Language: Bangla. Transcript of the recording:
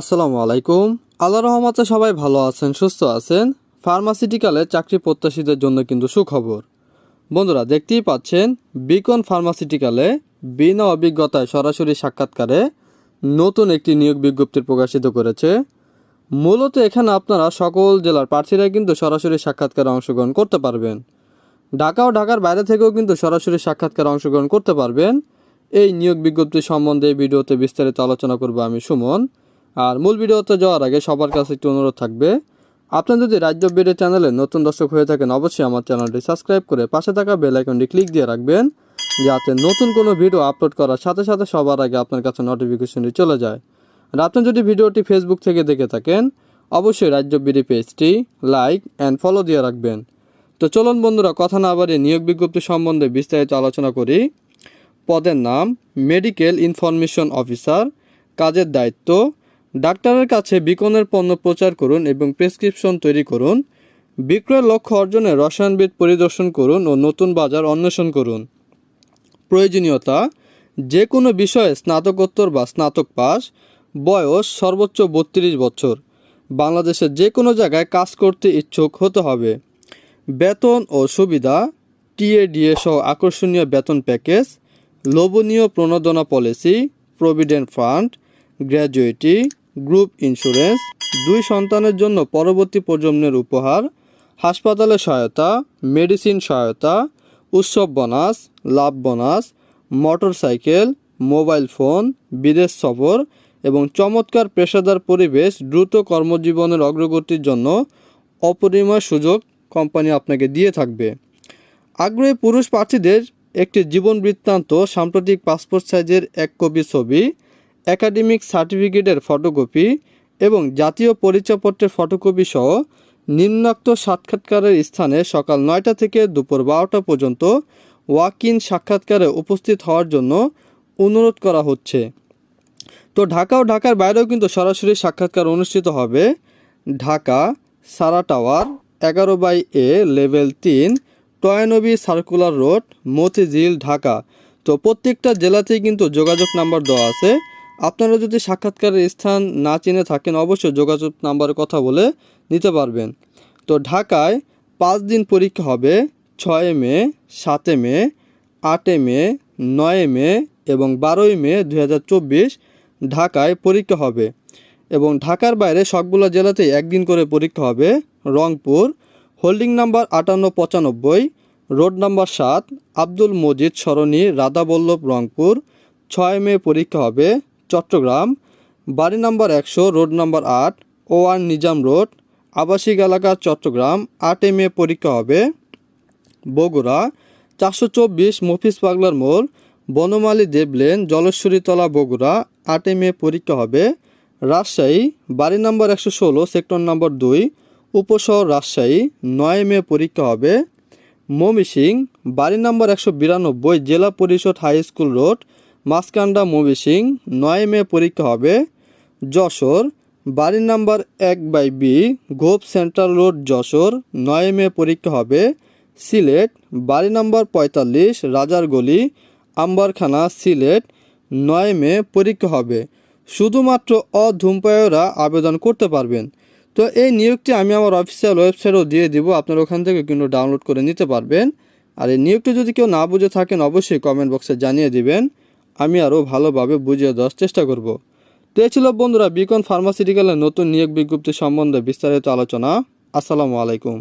আসসালামু আলাইকুম। আল্লাহ রহমতে সবাই ভালো আছেন, সুস্থ আছেন। ফার্মাসিউটিক্যালে চাকরি প্রত্যাশীদের জন্য কিন্তু সুখবর। বন্ধুরা, দেখতেই পাচ্ছেন, বিকন ফার্মাসিউটিক্যালে বিনা অভিজ্ঞতায় সরাসরি সাক্ষাৎকারে নতুন একটি নিয়োগ বিজ্ঞপ্তি প্রকাশিত করেছে। মূলত এখানে আপনারা সকল জেলার প্রার্থীরাই কিন্তু সরাসরি সাক্ষাৎকারে অংশগ্রহণ করতে পারবেন। ঢাকা ও ঢাকার বাইরে থেকেও কিন্তু সরাসরি সাক্ষাৎকারে অংশগ্রহণ করতে পারবেন। এই নিয়োগ বিজ্ঞপ্তি সম্বন্ধে ভিডিওতে বিস্তারিত আলোচনা করব আমি সুমন। আর মূল ভিডিওতে যাওয়ার আগে সবার কাছে একটু অনুরোধ থাকবে। আপনি যদি রাজ্য ভিডিও চ্যানেলে নতুন দর্শক হয়ে থাকেন, অবশ্যই আমার চ্যানেলটি সাবস্ক্রাইব করে পাশে থাকা বেল আইকনটি ক্লিক দিয়ে রাখবেন, যাতে নতুন কোনো ভিডিও আপলোড করার সাথে সাথে সবার আগে আপনার কাছে নোটিফিকেশনটি চলে যায়। আর আপনি যদি ভিডিওটি ফেসবুক থেকে দেখে থাকেন, অবশ্যই রাজ্য বিডি পেজটি লাইক অ্যান্ড ফলো দিয়ে রাখবেন। তো চলুন বন্ধুরা, কথা না বাড়িয়ে নিয়োগ বিজ্ঞপ্তি সম্বন্ধে বিস্তারিত আলোচনা করি। পদের নাম মেডিকেল ইনফরমেশন অফিসার কাজের দায়িত্ব ডাক্তারের কাছে বিকনের পণ্য প্রচার করুন এবং প্রেসক্রিপশন তৈরি করুন। বিক্রয়ের লক্ষ্য অর্জনে রসায়নবিদ পরিদর্শন করুন ও নতুন বাজার অন্বেষণ করুন। প্রয়োজনীয়তা যে কোনো বিষয়ে স্নাতকোত্তর বা স্নাতক পাস, বয়স সর্বোচ্চ বত্রিশ বছর। বাংলাদেশের যে কোনো জায়গায় কাজ করতে ইচ্ছুক হতে হবে। বেতন ও সুবিধা, টিএডিএ সহ আকর্ষণীয় বেতন প্যাকেজ, লোভনীয় প্রণোদনা policy, provident fund gratuity group insurance, দুই সন্তানের জন্য পরবর্তী প্রজন্মের উপহার, হাসপাতালে সহায়তা, মেডিসিন সহায়তা, উৎসব বোনাস, লাভ bonus motor cycle mobile phone, বিদেশ সফর এবং চমৎকার পেশাদার পরিবেশ দ্রুত কর্মজীবনের অগ্রগতির জন্য অপরিময় সুযোগ কোম্পানি আপনাকে দিয়ে থাকবে। আগ্রহী পুরুষ প্রার্থীদের একটি জীবন বৃত্তান্ত সাম্প্রতিক পাসপোর্ট সাইজের এক কপি ছবি একাডেমিক সার্টিফিকেটের ফটোকপি এবং জাতীয় পরিচয়পত্রের ফটোকপি সহ নিম্নাক্ত সাক্ষাৎকারের স্থানে সকাল নয়টা থেকে দুপুর বারোটা পর্যন্ত ওয়াক ইন সাক্ষাৎকারে উপস্থিত হওয়ার জন্য অনুরোধ করা হচ্ছে। তো ঢাকা ও ঢাকার বাইরেও কিন্তু সরাসরি সাক্ষাৎকার অনুষ্ঠিত হবে। ঢাকা, সারা টাওয়ার, এগারো বাই এ, লেভেল তিন, Toynbee circular road, Motijheel, Dhaka. তো প্রত্যেকটা জেলাতেই কিন্তু যোগাযোগ নাম্বার দেওয়া আছে। আপনারা যদি সাক্ষাৎকারের স্থান না চিনে থাকেন, অবশ্যই যোগাযোগ নাম্বারে কথা বলে নিতে পারবেন। তো ঢাকায় পাঁচ দিন পরীক্ষা হবে, ছয় মে, সাতে মে, আটে মে, নয় মে এবং বারোই মে দু হাজার চব্বিশ ঢাকায় পরীক্ষা হবে এবং ঢাকার বাইরে সবগুলো জেলাতেই একদিন করে পরীক্ষা হবে। রংপুর, হোল্ডিং নাম্বার আটান্ন পঁচানব্বই, রোড নাম্বার সাত, আব্দুল মজিদ সরণি, রাধাবল্লভ রংপুর, ছয় মে পরীক্ষা হবে। চট্টগ্রাম, বাড়ি নাম্বার একশো, রোড নাম্বার আট, ওয়ান নিজাম রোড, আবাসিক এলাকা চট্টগ্রাম, আটে মে পরীক্ষা হবে। বগুড়া, চারশো চব্বিশ মফিজ পাগলার মোড়, বনমালী দেবলেন জলেশ্বরীতলা বগুড়া, আটে মে পরীক্ষা হবে। রাজশাহী, বাড়ি নাম্বার একশো ষোলো, সেক্টর নম্বর দুই, উপশহর রাজশাহী, নয় মে পরীক্ষা হবে। মমিসিং বাড়ি নাম্বার একশো বিরানব্বই, জেলা পরিষদ high school road Maskanda Mymensingh নয় মে পরীক্ষা হবে, যশোর বাড়ি নাম্বার এক বাই বি, গোপ সেন্ট্রাল রোড, যশোর, নয় মে পরীক্ষা হবে, সিলেট বাড়ি নাম্বার পঁয়তাল্লিশ, রাজার গলি, আম্বারখানা, সিলেট, নয় মে পরীক্ষা হবে। শুধুমাত্র অধূমপায়রা আবেদন করতে পারবেন। তো এই নিয়োগটি আমি আমার অফিসিয়াল ওয়েবসাইটও দিয়ে দিব, আপনারা ওখান থেকে কিন্তু ডাউনলোড করে নিতে পারবেন। আর এই নিয়োগটি যদি কেউ না বুঝে থাকেন, অবশ্যই কমেন্ট বক্সে জানিয়ে দিবেন। আমি আরও ভালোভাবে বুঝিয়ে দেওয়ার চেষ্টা করব। তো এ ছিল বন্ধুরা, বিকন ফার্মাসিউটিক্যালের নতুন নিয়োগ বিজ্ঞপ্তি সম্বন্ধে বিস্তারিত আলোচনা। আসসালামু আলাইকুম।